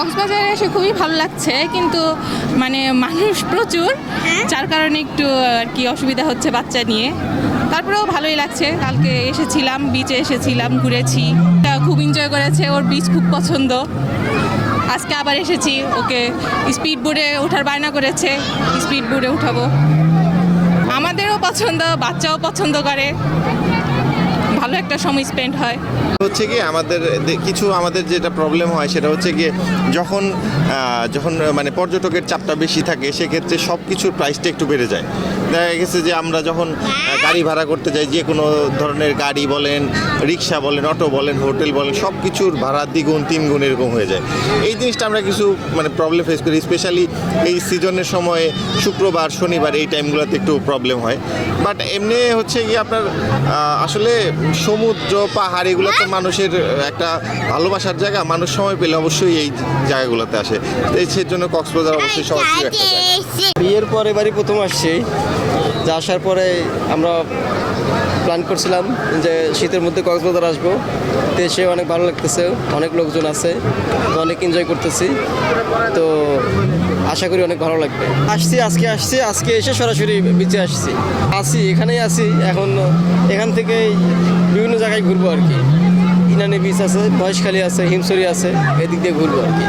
কক্সবাজারে এসে খুবই ভালো লাগছে কিন্তু মানে মানুষ প্রচুর যার কারণে একটু আর কি অসুবিধা হচ্ছে বাচ্চা নিয়ে। তারপরেও ভালোই লাগছে কালকে এসেছিলাম বিচে এসেছিলাম ঘুরেছি। তা খুব এনজয় করেছে ওর বিচ খুব পছন্দ। আজকে আবার এসেছি ওকে স্পিড বোর্ডে ওঠার বায়না করেছে স্পিড বোর্ডে উঠাবো। আমাদেরও পছন্দ বাচ্চাও পছন্দ করে। ভালো একটা সময় স্পেন্ড হয়। হচ্ছে কি, আমাদের কিছু আমাদের যেটা প্রবলেম হয় সেটা হচ্ছে গিয়ে যখন যখন মানে পর্যটকের চাপটা বেশি থাকে, সেক্ষেত্রে সব কিছুর প্রাইসটা একটু বেড়ে যায়। দেখা গেছে যে আমরা যখন গাড়ি ভাড়া করতে যাই যে কোনো ধরনের গাড়ি বলেন রিক্সা বলেন অটো বলেন হোটেল বলেন সব কিছুর ভাড়া দ্বিগুণ তিনগুণ এরকম হয়ে যায়। এই জিনিসটা আমরা কিছু মানে প্রবলেম ফেস করি স্পেশালি এই সিজনের সময়ে শুক্রবার শনিবার এই টাইমগুলোতে একটু প্রবলেম হয়। বাট এমনি হচ্ছে কি আপনার আসলে সমুদ্র পাহাড় এগুলো তো মানুষের একটা ভালোবাসার জায়গা। মানুষ সময় পেলে অবশ্যই এই জায়গাগুলোতে আসে। তো এই সেজন্য কক্সবাজার অবশ্যই সবার একটা জায়গা। বিয়ের পরে বাড়ি প্রথম আসছি। যা আসার পরে আমরা প্ল্যান করছিলাম যে শীতের মধ্যে কক্সবাজার আসব। এসে অনেক ভালো লাগতেছে, অনেক লোকজন আছে অনেক এনজয় করতেছি। তো আশা করি অনেক ভালো লাগবে। আসছি, আজকে আসছি, আজকে এসে সরাসরি বিচে আসছি। আসি, এখানেই আসি, এখন এখান থেকে বিভিন্ন জায়গায় ঘুরবো আর কি। ইনানি বিচ আছে, মহেশখালী আছে হিমসরি আছে, এদিক দিয়ে ঘুরবো আর কি।